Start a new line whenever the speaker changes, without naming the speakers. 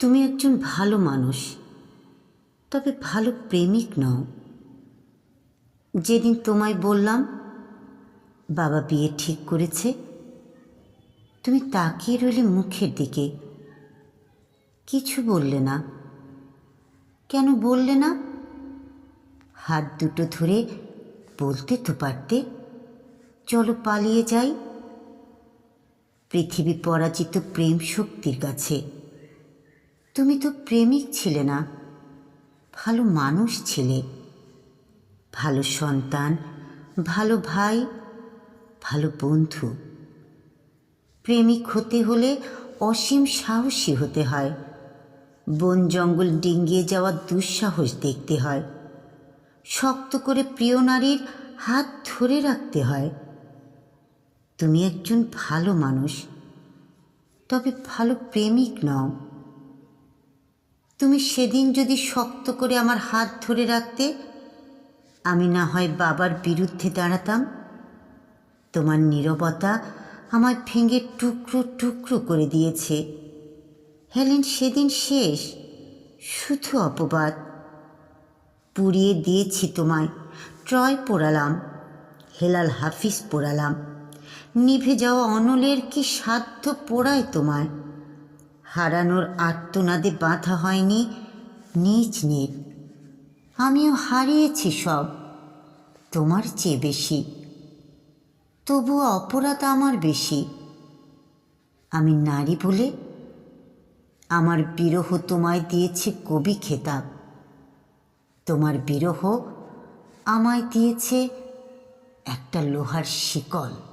তুমি একজন ভালো মানুষ, তবে ভালো প্রেমিক নও। যেদিন তোমায় বললাম, বাবা বিয়ে ঠিক করেছে, তুমি তাকিয়ে রইলে মুখের দিকে। কিছু বললে না। কেন বললে না? হাত দুটো ধরে বলতে তো পারতে। চলো পালিয়ে যাই। পৃথিবী পরাজিত প্রেম শক্তির কাছে। তুমি তো প্রেমিক ছিলে না। ভালো মানুষ ছিলে। ভালো সন্তান, ভালো ভাই, ভালো বন্ধু। প্রেমিক হতে হলে অসীম সাহসী হতে হয়। বন জঙ্গল ডিঙ্গিয়ে যাওয়ার দুঃসাহস দেখতে হয়। শক্ত করে প্রিয় নারীর হাত ধরে রাখতে হয়। তুমি একজন ভালো মানুষ, তবে ভালো প্রেমিক নও। তুমি সেদিন যদি শক্ত করে আমার হাত ধরে রাখতে, আমি না হয় বাবার বিরুদ্ধে দাঁড়াতাম। তোমার নীরবতা আমার ভেঙে টুকরো টুকরো করে দিয়েছে। হেলেন, সেদিন শেষ। শুধু অপবাদ। পুড়িয়ে দিয়েছি তোমায়। ট্রয় পোড়ালাম। হেলাল হাফিজ পোড়ালাম। নিভে যাওয়া অনলের কি সাধ্য পোড়ায় তোমায়? হারানোর আর্তনাদে বাঁধা হয়নি নিজ নিজ আমিও হারিয়েছি সব, তোমার চেয়ে বেশি। তবুও অপরাধ আমার বেশি। আমি নারী বলে আমার বিরহ তোমায় দিয়েছে কবি খেতাব। তোমার বিরহ আমায় দিয়েছে একটা লোহার শিকল।